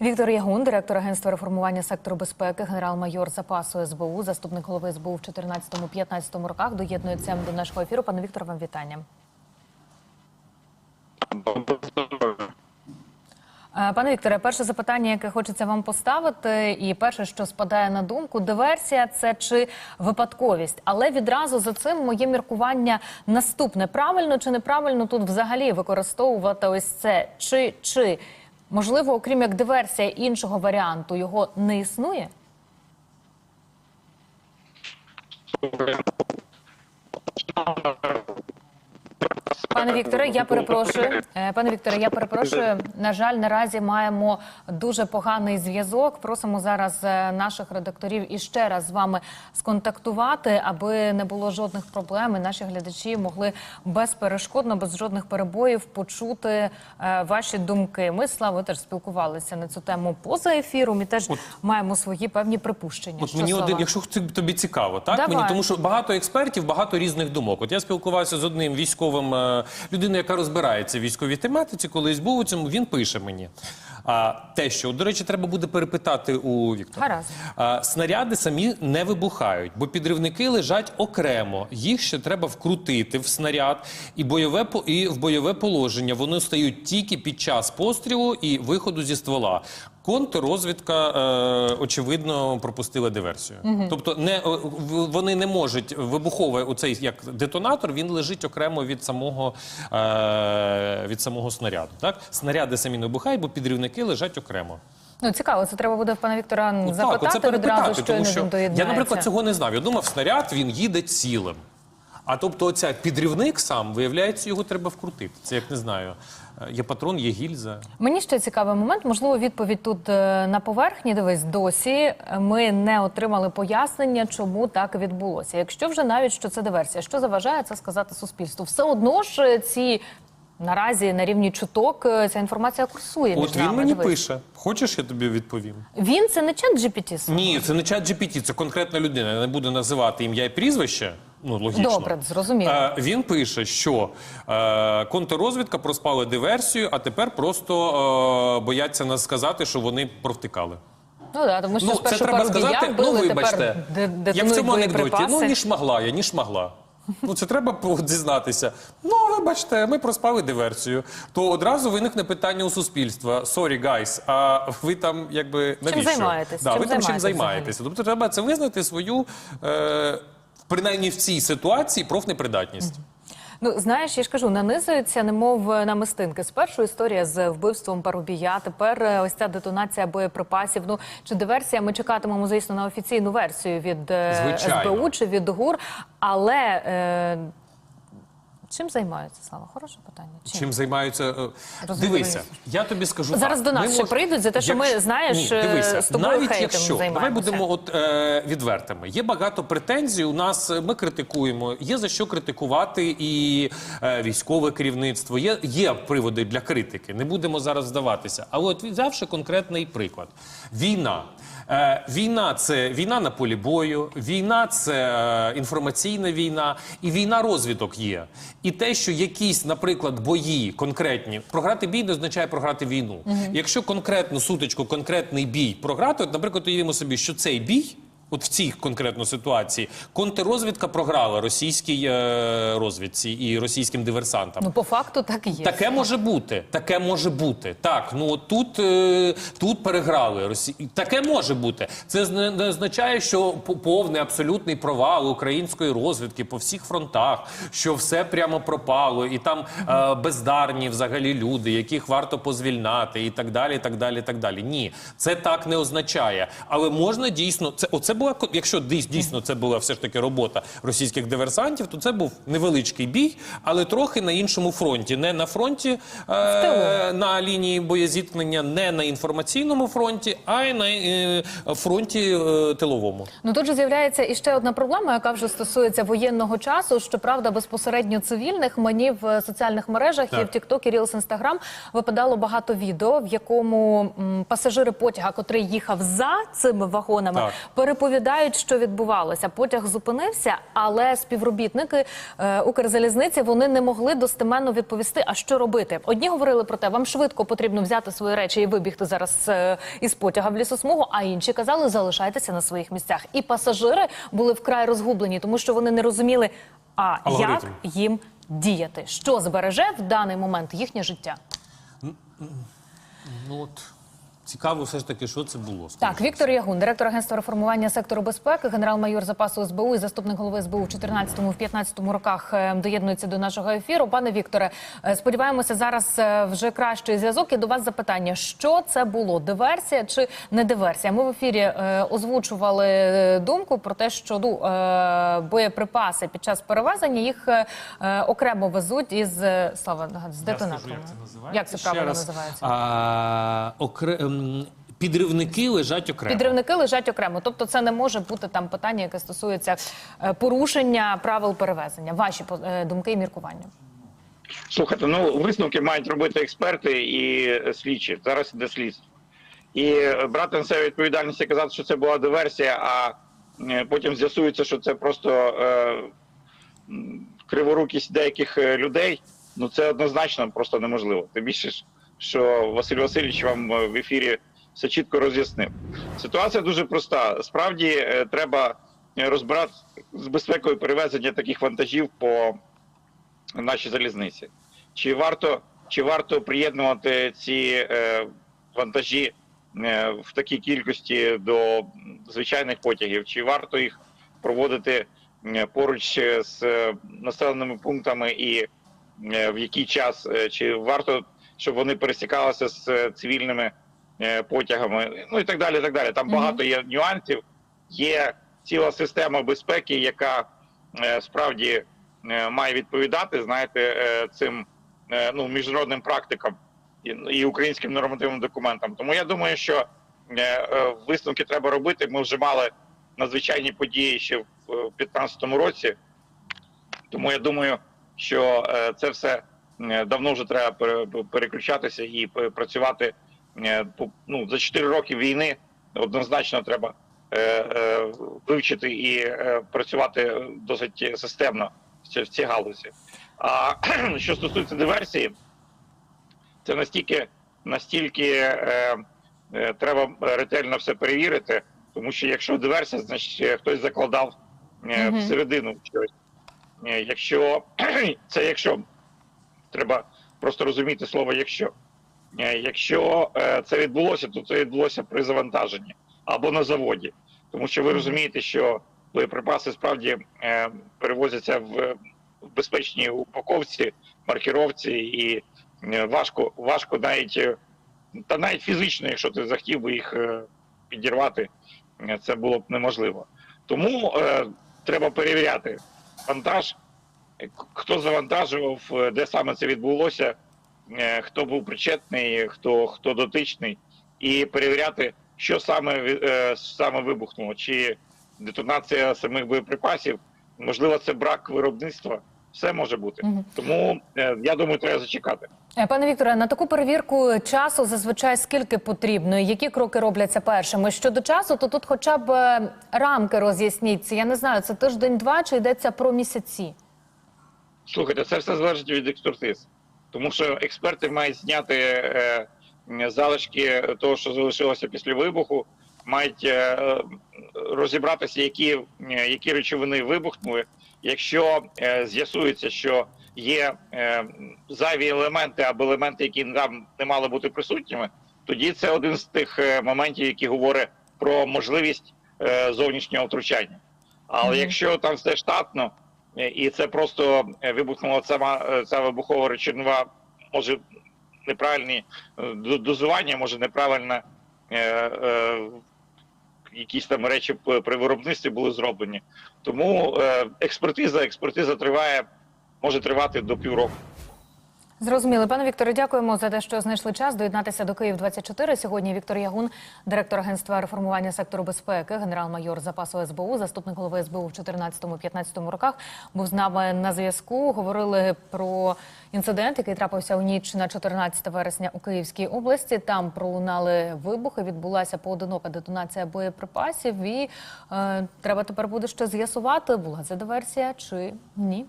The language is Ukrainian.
Віктор Ягун, директор агентства реформування сектору безпеки, генерал-майор запасу СБУ, заступник голови СБУ в 14-15 роках, доєднується до нашого ефіру. Пане Вікторе, вам вітання. Е, Пане Вікторе, перше запитання, яке хочеться вам поставити, і перше, що спадає на думку, диверсія це чи випадковість. Але відразу за цим моє міркування наступне: правильно чи неправильно тут взагалі використовувати ось це чи чи можливо, окрім як диверсія іншого варіанту, його не існує? Пане Вікторе, я перепрошую. Е, Пане Вікторе, я перепрошую. На жаль, наразі маємо дуже поганий зв'язок. Просимо зараз е, наших редакторів іще раз з вами сконтактувати, аби не було жодних проблем. і Наші глядачі могли безперешкодно, без жодних перебоїв почути е, ваші думки. Ми з Славою теж спілкувалися на цю тему поза ефіром і теж маємо свої певні припущення. От мені один, якщо тобі цікаво, так Давай. мені тому, що багато експертів, багато різних думок. От я спілкувався з одним військовим людиною, яка розбирається в військовій тематиці, колись був у цьому. Він пише мені. А те, що до речі, треба буде перепитати у Віктора. Гаразд. А, снаряди самі не вибухають, бо підривники лежать окремо. Їх ще треба вкрутити в снаряд і бойове і в бойове положення. Вони стають тільки під час пострілу і виходу зі ствола. Контррозвідка, е, очевидно, пропустила диверсію. Тобто, не вони не можуть вибуховий оцей як детонатор. Він лежить окремо від самого е, від самого снаряду. Так снаряди самі не вибухають, бо підривники лежать окремо. Ну цікаво, це треба буде в пана Віктора Ну, запитати так, оце відразу, що тому що я, наприклад, цього не знав. Я думав, снаряд він їде цілим. А тобто, оця підрівник сам, виявляється, його треба вкрутити. Це як не знаю. е, Є патрон, є гільза. Мені ще цікавий момент. Можливо, відповідь тут е, на поверхні. Дивись, досі ми не отримали пояснення, чому так відбулося. Якщо вже навіть що це диверсія, що заважає це сказати суспільству? Все одно ж е, ці наразі на рівні чуток ця інформація курсує. між От він нами. мені Дивись. пише. Хочеш, я тобі відповім? Він це не чат GPT? Ні, це не чат GPT, це конкретна людина. Я не буду називати ім'я і прізвище. Ну, логічно. Добре, зрозуміло. Е, він пише, що е, контррозвідка проспала диверсію, а тепер просто е, бояться нас сказати, що вони провтикали. Ну да, тому що Ну, це треба сказати. били, ну, вибачте, де- як в цьому анекдоті. Ну, ніж могла я, ніж могла. Ну, це треба дізнатися. Ну, вибачте, ми проспали диверсію. То одразу виникне питання у суспільства: Sorry, guys, а ви там якби навіщо? займаєтесь? Да, Чим ви там чим займаєтеся? Тобто треба це визнати свою, е, принаймні в цій ситуації, профнепридатність. Ну знаєш, я ж кажу, нанизуються, немов на мистинки. Спершу історія з вбивством парубія. Тепер е, ось ця детонація боєприпасів. Ну чи диверсія? Ми чекатимемо, звісно, на офіційну версію від е, Звичайно. СБУ чи від ГУР. Але е, чим займаються Слава? Хороше питання. Чим займаються? е, Дивися, я тобі скажу Зараз так. до нас Ми ще мож- прийдуть за те, що ми, знаєш, Ні, е, дивися, з тобою навіть хейтом якщо давай будемо от е, відвертими. Є багато претензій. У нас е, ми критикуємо. Є за що критикувати і е, військове керівництво. Є, є приводи для критики. Не будемо зараз здаватися. Але от взявши конкретний приклад: війна. Е, війна це війна на полі бою, війна це е, інформаційна війна, і війна розвідок є. І те, що якісь, наприклад, бої конкретні, програти бій не означає програти війну. Якщо конкретну сутичку, конкретний бій програти, от, наприклад, уявімо собі, що цей бій. От в цій конкретно ситуації контррозвідка програла російській е, розвідці і російським диверсантам. Ну по факту так і є. Таке може бути. Таке може бути. Так, ну от тут, е, тут переграли Росі... Таке може бути. Це не означає, що по- повний абсолютний провал української розвідки по всіх фронтах, що все прямо пропало, і там е, бездарні взагалі люди, яких варто позвільнати, і так далі. і так далі, і так далі. Ні, це так не означає. Але можна дійсно це. Оце була якщо дійс- дійсно це була все ж таки робота російських диверсантів, то це був невеличкий бій, але трохи на іншому фронті, не на фронті е, на лінії боєзіткнення, не на інформаційному фронті, а й на е, фронті е, тиловому. Ну тут же з'являється іще одна проблема, яка вже стосується воєнного часу. Щоправда, безпосередньо цивільних мені в соціальних мережах і в TikTok, і Reels, Instagram випадало багато відео, в якому м, пасажири потяга, котрий їхав за цими вагонами, Так. Розповідають, що відбувалося. Потяг зупинився, але співробітники е, Укрзалізниці вони не могли достеменно відповісти, а що робити. Одні говорили про те, вам швидко потрібно взяти свої речі і вибігти зараз е, із потяга в лісосмугу. А інші казали, залишайтеся на своїх місцях. І пасажири були вкрай розгублені, тому що вони не розуміли, а Алгоритм. як їм діяти, що збереже в даний момент їхнє життя. Ну от цікаво, все ж таки, що це було. Так. Віктор Ягун, директор агентства реформування сектору безпеки, генерал-майор запасу СБУ і заступник голови СБУ в 14-15 роках е, доєднується до нашого ефіру. Пане Вікторе, е, сподіваємося, зараз е, вже кращий зв'язок. І до вас запитання: що це було? Диверсія чи не диверсія? Ми в ефірі озвучували думку про те, що ну, боєприпаси під час перевезення їх окремо везуть із слава з детонаторами. як це називається. Як це правильно раз. називається? А, окре... Підривники лежать окремо. Підривники лежать окремо, тобто це не може бути там питання, яке стосується е, порушення правил перевезення. Ваші е, думки і міркування. Слухайте, ну висновки мають робити експерти і слідчі. Зараз іде слідство. І брати на себе відповідальність і казати, що це була диверсія, а е, потім з'ясується, що це просто е, криворукість деяких людей. Ну це однозначно просто неможливо. Тим більше, ж, що Василь Васильович вам е, в ефірі все чітко роз'яснив. Ситуація дуже проста. Справді е, треба е, розбирати з безпекою перевезення таких вантажів по нашій залізниці. Чи варто, чи варто приєднувати ці вантажі в такій кількості до звичайних потягів? Чи варто їх проводити поруч з населеними пунктами і в який час? Чи варто, щоб вони пересікалися з е, цивільними е, потягами? Ну і так далі. і так далі. Там багато є нюансів. Є ціла система безпеки, яка е, справді має відповідати, знаєте, цим ну, міжнародним практикам і, українським нормативним документам. Тому я думаю, що висновки треба робити. Ми вже мали надзвичайні події ще в 2015 році. Тому я думаю, що це все давно вже треба переключатися і працювати е, ну, за 4 роки війни. Однозначно треба е, е, вивчити і е, працювати досить системно в цій- галузі. А що стосується диверсії, це настільки, настільки е, е, треба ретельно все перевірити, тому що якщо диверсія, значить е, хтось закладав е, всередину щось. Е, Якщо це якщо треба просто розуміти слово якщо. Е, Якщо е, це відбулося, то це відбулося при завантаженні або на заводі. Тому що ви розумієте, що боєприпаси справді е, перевозяться в, безпечній упаковці, маркіровці, і важко, важко навіть та навіть фізично, якщо ти захотів би їх підірвати, це було б неможливо. Тому е, треба перевіряти вантаж, хто завантажував, е, де саме це відбулося, е, хто був причетний, хто, хто дотичний, і перевіряти, що саме, е, саме вибухнуло, чи детонація самих боєприпасів, можливо, це брак виробництва. Все може бути. Мгм. Тому я думаю, треба зачекати. Пане Вікторе, на таку перевірку часу зазвичай скільки потрібно? і Які кроки робляться першими? Щодо часу, то тут хоча б рамки роз'ясніть. Я не знаю, це тиждень-два чи йдеться про місяці? Слухайте, це все залежить від експертиз, тому що експерти мають зняти е, залишки того, що залишилося після вибуху, мають е, розібратися, які, е, які речовини вибухнули. Якщо е, з'ясується, що є е, зайві елементи або елементи, які там не мали бути присутніми, тоді це один з тих е, моментів, які говорять про можливість е, зовнішнього втручання. Але Мгм. якщо там все штатно, і це просто е, вибухнула сама е, ця вибухова речовина, може неправильні е, до- дозування, може неправильно якісь там речі при виробництві були зроблені. Тому експертиза, експертиза триває, може тривати до півроку. Зрозуміли, пане Вікторе, дякуємо за те, що знайшли час доєднатися до Київ 24 Сьогодні Віктор Ягун, директор агентства реформування сектору безпеки, генерал-майор запасу СБУ, заступник голови СБУ в 2014-2015 роках, був з нами на зв'язку. Говорили про інцидент, який трапився у ніч на 14 вересня у Київській області. Там пролунали вибухи, відбулася поодинока детонація боєприпасів. І е, треба тепер буде ще з'ясувати, була це диверсія чи ні.